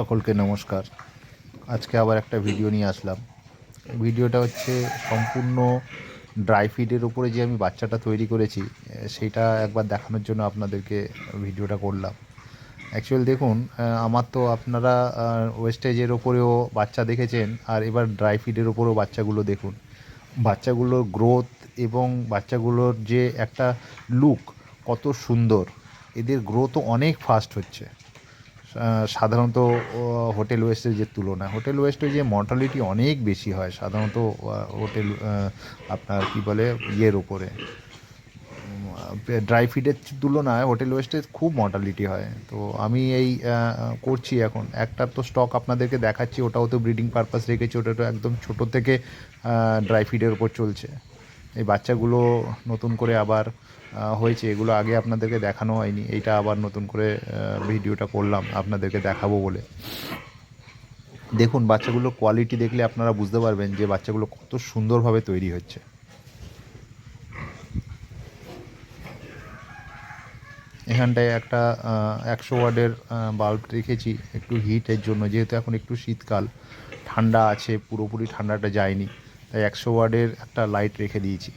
সকলকে নমস্কার। আজকে আবার একটা ভিডিও নিয়ে আসলাম। ভিডিওটা হচ্ছে সম্পূর্ণ ড্রাই ফিডের উপরে যে আমি বাচ্চাটা তৈরি করেছি, সেটা একবার দেখানোর জন্য আপনাদেরকে ভিডিওটা করলাম। অ্যাকচুয়ালি দেখুন আমার তো আপনারা ওয়েস্টেজের ওপরেও বাচ্চা দেখেছেন, আর এবার ড্রাই ফিডের ওপরেও বাচ্চাগুলো দেখুন। বাচ্চাগুলোর গ্রোথ এবং বাচ্চাগুলোর যে একটা লুক কত সুন্দর। এদের গ্রোথও অনেক ফাস্ট হচ্ছে। সাধারণত হোটেল ওয়েস্টের যে তুলনায় হোটেল ওয়েস্টে যে মর্টালিটি অনেক বেশি হয়, সাধারণত হোটেল আপনার কী বলে, ইয়ের ওপরে ড্রাই ফিডের তুলনায় হোটেল ওয়েস্টেজ খুব মর্টালিটি হয়। তো আমি এই করছি এখন। একটা তো স্টক আপনাদেরকে দেখাচ্ছি, ওটাও তো ব্রিডিং পারপাস রেখেছি, ওটা তো একদম ছোটো থেকে ড্রাই ফিডের ওপর চলছে। এই বাচ্চাগুলো নতুন করে আবার হয়েছে, এগুলো আগে আপনাদেরকে দেখানো হয়নি। এইটা আবার নতুন করে ভিডিওটা করলাম, আপনাদেরকে দেখাবো বলে। দেখুন বাচ্চাগুলোর কোয়ালিটি দেখলে আপনারা বুঝতে পারবেন যে বাচ্চাগুলো কত সুন্দরভাবে তৈরি হচ্ছে। এখানটায় একটা একশো ওয়ার্ডের বাল্ব রেখেছি, একটু হিটের জন্য, যেহেতু এখন একটু শীতকাল, ঠান্ডা আছে, পুরোপুরি ঠান্ডাটা যায়নি। তাই একশো ওয়ার্ডের একটা লাইট রেখে দিয়েছি।